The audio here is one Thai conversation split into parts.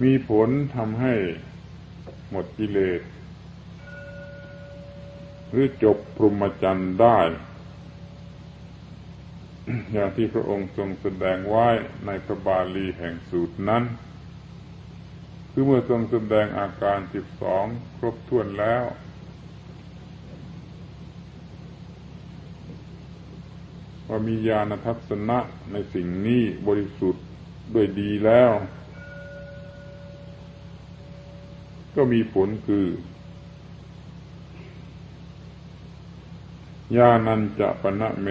มีผลทำให้หมดกิเลส หรือจบพรหมจรรย์ได้ อย่างที่พระองค์ทรงแสดงไว้ในพระบาลีแห่งสูตรนั้น คือเมื่อทรงแสดงอาการสิบสองครบถ้วนแล้ว ว่ามีญาณทัศนะในสิ่งนี้บริสุทธิ์ด้วยดีแล้ว ก็มีผลคือ ญาณัญจะปณะเม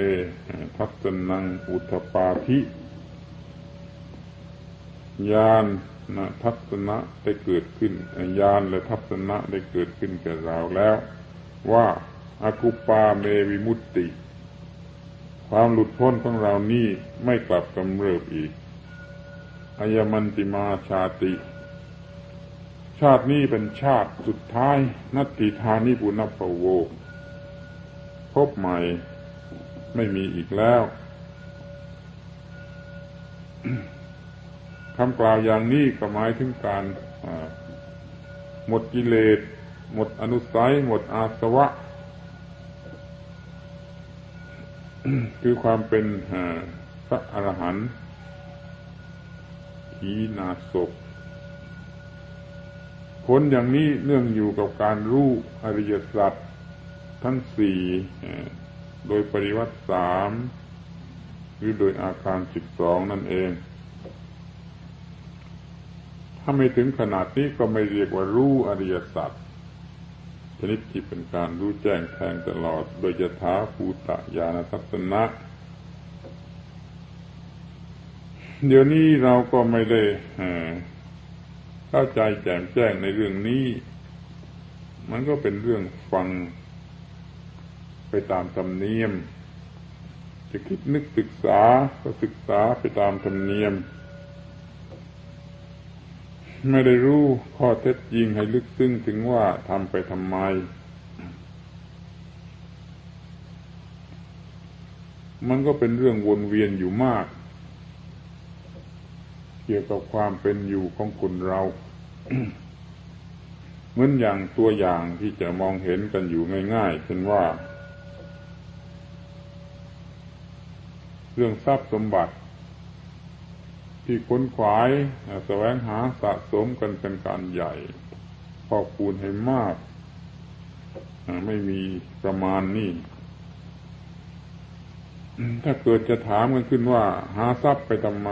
ทัศนังอุทปาธิญาณนะทัศนะได้เกิดขึ้นญาณและทัศนะได้เกิดขึ้นแก่เราแล้ว ว่าอากุปาเมวิมุตติ ความหลุดพ้นของเรานี่ไม่กลับกำเริบอีกอายมันติมาชาติ ชาตินี้เป็นชาติสุดท้าย นัตติธานิปุณพโว พบใหม่ไม่มีอีกแล้วคำกล่าวอย่างนี้ก็หมายถึงการหมดกิเลส หมดอนุสัย หมดอาสวะ คือความเป็นพระอรหันต์ขีนาศพ ผลอย่างนี้เนื่องอยู่กับการรู้อริยสัจทั้งสี่โดยปริวัติสามหรือโดยอาการสิบสองนั่นเอง ถ้าไม่ถึงขนาดนี้ก็ไม่เรียกว่ารู้อริยสัจชนิดที่เป็นการรู้แจ้งแทงตลอด โดยจะท้าภูตะญาณทัศนะ เดี๋ยวนี้เราก็ไม่ได้ เข้าใจแจ่มแจ้งในเรื่องนี้ มันก็เป็นเรื่องฟัง ไปตามธรรมเนียม จะคิดนึกศึกษาก็ศึกษาไปตามธรรมเนียม ไม่ได้รู้ข้อเท็จจริงให้ลึกซึ้งถึงว่าทำไปทำไมมันก็เป็นเรื่องวนเวียนอยู่มาก กี่ยวกับความเป็นอยู่ของคนเราเหมือนอย่างตัวอย่างที่จะมองเห็นกันอยู่ง่ายๆเช่นว่า เรื่องทรัพย์สมบัติ ที่ค้นขวายแสวงหาสะสมกันเป็นการใหญ่ พอคูณให้มาก ไม่มีประมาณนี่ถ้าเกิดจะถามกันขึ้นว่า หาทรัพย์ไปทำไม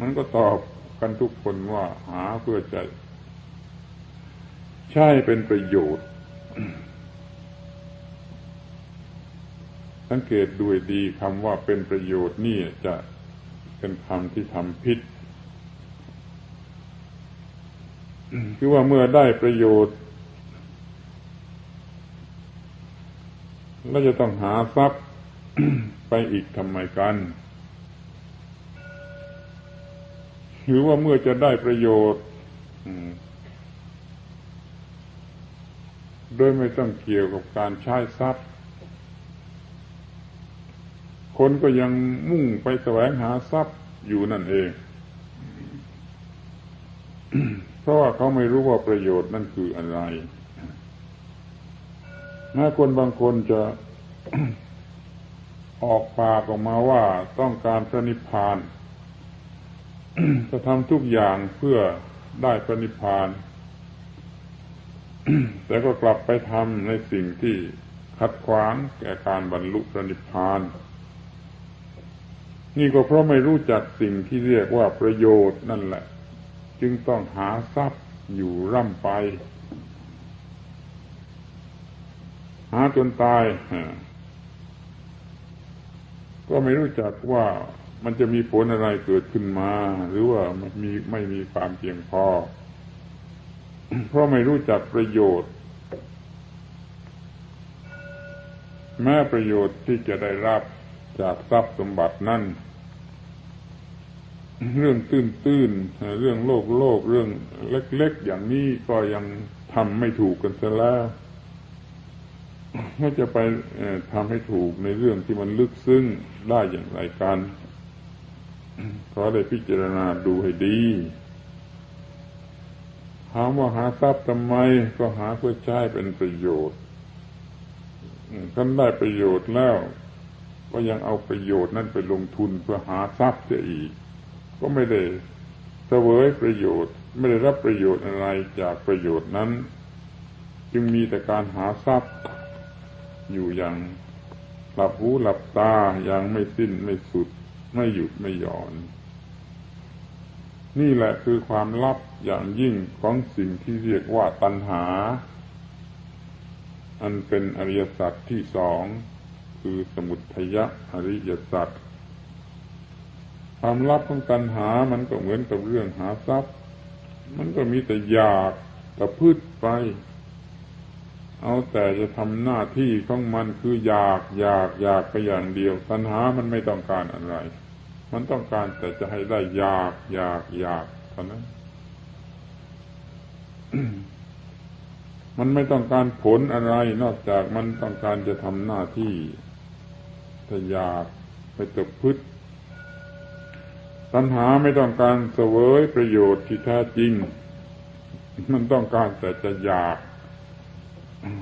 มันก็ตอบกันทุกคนว่าหาเพื่อใจ ใช่เป็นประโยชน์ สังเกตด้วยดีคำว่าเป็นประโยชน์นี่จะเป็นคำที่ทำพิษคือว่าเมื่อได้ประโยชน์แล้วจะต้องหาทรัพย์ไปอีกทำไมกัน หรือว่าเมื่อจะได้ประโยชน์โดยไม่ต้องเกี่ยวกับการใช้ทรัพย์ คนก็ยังมุ่งไปแสวงหาทรัพย์อยู่นั่นเอง เพราะว่าเขาไม่รู้ว่าประโยชน์นั่นคืออะไรแม้คนบางคนจะออกปากออกมาว่าต้องการพระนิพพานะทำทุกอย่างเพื่อได้พระนิพพาน แต่ก็กลับไปทำในสิ่งที่ขัดขวางแก่การบรรลุพระนิพพาน นี่ก็เพราะไม่รู้จักสิ่งที่เรียกว่าประโยชน์นั่นแหละ จึงต้องหาทรัพย์อยู่ร่ำไป หาจนตาย ก็ไม่รู้จักว่า มันจะมีผลอะไรเกิดขึ้นมา หรือว่ามันมีไม่มีความเพียงพอ เพราะไม่รู้จักประโยชน์ แม้ประโยชน์ที่จะได้รับจากทรัพย์สมบัตินั่นเรื่องตื้นๆเรื่องโลกโลกเรื่องเล็ก ๆ อย่างนี้ก็ยังทำไม่ถูกกันซะแล้วก็จะไปทำให้ถูกในเรื่องที่มันลึกซึ้งได้อย่างไรกัน ขอได้พิจารณาดูให้ดีถามว่าหาทรัพย์ทำไมก็หาเพื่อใช้เป็นประโยชน์ท่านได้ประโยชน์แล้ว ก็ยังเอาประโยชน์นั้นไปลงทุนเพื่อหาทรัพย์เสียอีก ก็ไม่ได้เสวยประโยชน์ ไม่ได้รับประโยชน์อะไรจากประโยชน์นั้น จึงมีแต่การหาทรัพย์ อยู่อย่างหลับหูหลับตาอย่างไม่สิ้นไม่สุด ไม่หยุดไม่หย่อน นี่แหละคือความลับอย่างยิ่งของสิ่งที่เรียกว่าตัณหา อันเป็นอริยสัจที่สองคือสมุทัยอริยสัจความลับของตัณหามันก็เหมือนกับเรื่องหาทรัพย์ มันก็มีแต่อยากตะพืชไป เอาแต่จะทำหน้าที่ของมันคืออยากอยากอยากไปอย่างเดียว ตัณหามันไม่ต้องการอะไร มันต้องการแต่จะให้ได้อยากอยากอยากเท่านั้น มันไม่ต้องการผลอะไรนอกจากมันต้องการจะทำหน้าที่ถ้าอยากไปตบพึษตัณหาไม่ต้องการเสวยประโยชน์ที่แท้จริง มันต้องการแต่จะอยาก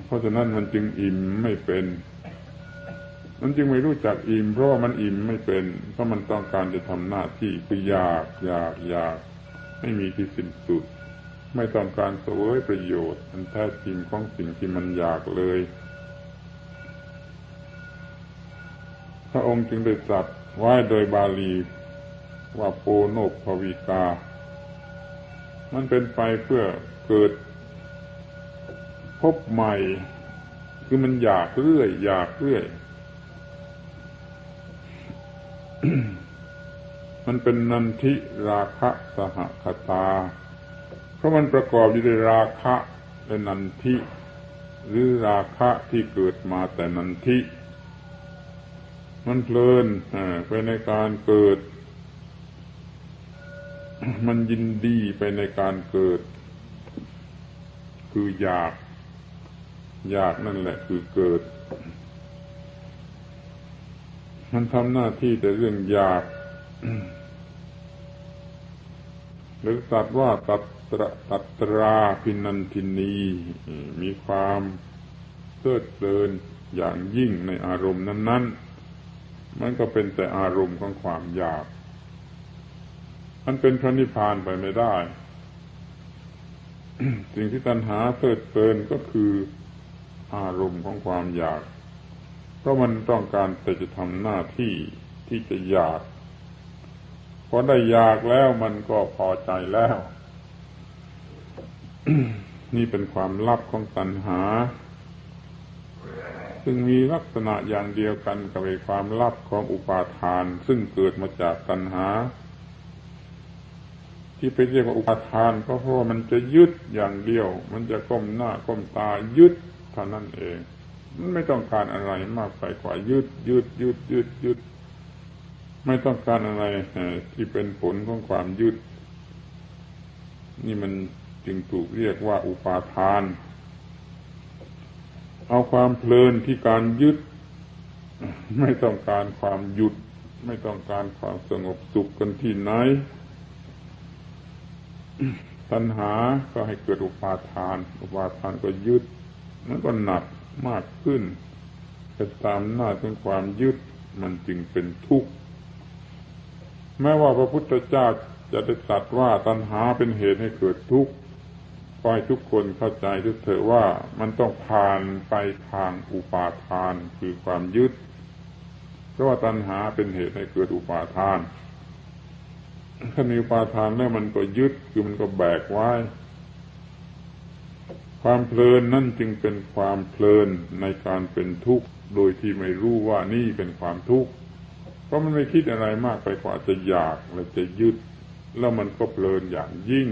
เพราะฉะนั้นมันจึงอิ่มไม่เป็น มันจึงไม่รู้จักอิ่มเพราะว่ามันอิ่มไม่เป็น เพราะมันต้องการจะทำหน้าที่คืออยากอยากอยากไม่มีที่สิ้นสุด ไม่ต้องการเสวยประโยชน์อันแท้จริงของสิ่งที่มันอยากเลย พระองค์จึงได้ตรัสไว้โดยบาลีว่าโปโนภวิกา มันเป็นไปเพื่อเกิดพบใหม่ คือมันอยากเรื่อย อยากเรื่อย มันเป็นนันทิราคะสหคตา เพราะมันประกอบอยู่ด้วยราคะและนันทิ หรือราคะที่เกิดมาแต่นันทิ มันเพลินไปในการเกิด มันยินดีไปในการเกิด คืออยาก อยากนั่นแหละคือเกิด มันทำหน้าที่แต่เรื่องอยาก หรือตัดว่าตัดตรตัดตราพินันทินีมีความเพลิดเพลินอย่างยิ่งในอารมณ์นั้น ๆ มันก็เป็นแต่อารมณ์ของความอยาก มันเป็นพระนิพพานไปไม่ได้ สิ่งที่ตัณหาเพลิดเพลินก็คืออารมณ์ของความอยาก เพราะมันต้องการแต่จะทำหน้าที่ที่จะอยาก พอได้อยากแล้วมันก็พอใจแล้ว นี่เป็นความลับของตัณหา ซึ่งมีลักษณะอย่างเดียวกันกับความลับของอุปาทาน ซึ่งเกิดมาจากตัณหา ที่ไปเรียกว่าอุปาทานก็เพราะว่ามันจะยึดอย่างเดียว มันจะก้มหน้าก้มตายึดเท่านั้นเอง มันไม่ต้องการอะไรมากไปกว่ายืดยืดยืดยืดยืด ไม่ต้องการอะไรที่เป็นผลของความยืดนี่มันจึงถูกเรียกว่าอุปาทาน เอาความเพลินที่การยึด ไม่ต้องการความหยุด ไม่ต้องการความสงบสุขกันที่ไหนตัณหาก็ให้เกิดอุปาทาน อุปาทานก็ยึด มันก็หนักมากขึ้นแต่ตามหน้าของความยึดมันจึงเป็นทุกข์ แม้ว่าพระพุทธเจ้าจะได้ตรัสว่าตัณหาเป็นเหตุให้เกิดทุกข์ขอให้ทุกคนเข้าใจทุกเถอะว่ามันต้องผ่านไปทางอุปาทานคือความยึด เพราะว่าตัณหาเป็นเหตุให้เกิดอุปาทานถ้ามีอุปาทานแล้วมันก็ยึดคือมันก็แบกไว้ ความเพลินนั่นจึงเป็นความเพลินในการเป็นทุกข์โดยที่ไม่รู้ว่านี่เป็นความทุกข์ เพราะมันไม่คิดอะไรมากไปกว่าจะอยากและจะยึด แล้วมันก็เพลินอย่างยิ่ง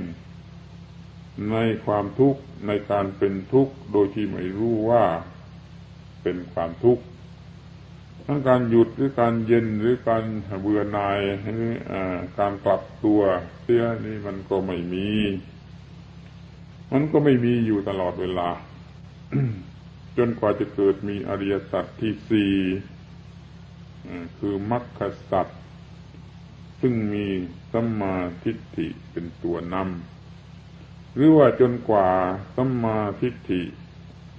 ในความทุกข์ในการเป็นทุกข์โดยที่ไม่รู้ว่าเป็นความทุกข์ทั้งการหยุดหรือการเย็นหรือการเบื่อหน่ายหรือการกลับตัวเสียนี่มันก็ไม่มี มันก็ไม่มีอยู่ตลอดเวลา จนกว่าจะเกิดมีอริยสัจที่สี่ คือมรรคสัจซึ่งมีสัมมาทิฏฐิเป็นตัวนำหรือว่าจนกว่าสัมมาทิฏฐิ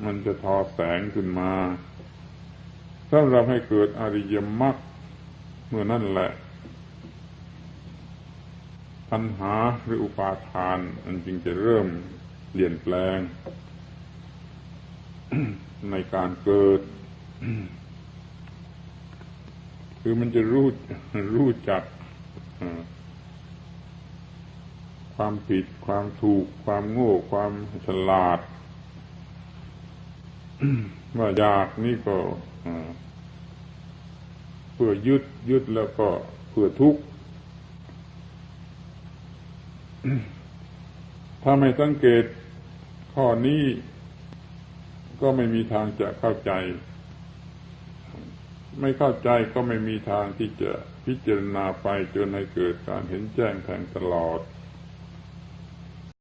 มันจะทอแสงขึ้นมาสำหรับให้เกิดอริยมรรคเมื่อนั่นแหละปัญหาหรืออุปาทานมันจึงจะเริ่มเปลี่ยนแปลงในการเกิด คือมันจะรู้รู้จักความผิด ความถูก ความโง่ ความฉลาด ว่าอยากนี่ก็เพื่อยึดยึดแล้วก็เพื่อทุกข์ถ้าไม่สังเกตข้อนี้ก็ไม่มีทางจะเข้าใจ ไม่เข้าใจก็ไม่มีทางที่จะพิจารณาไปจนให้เกิดการเห็นแจ้งแทงตลอด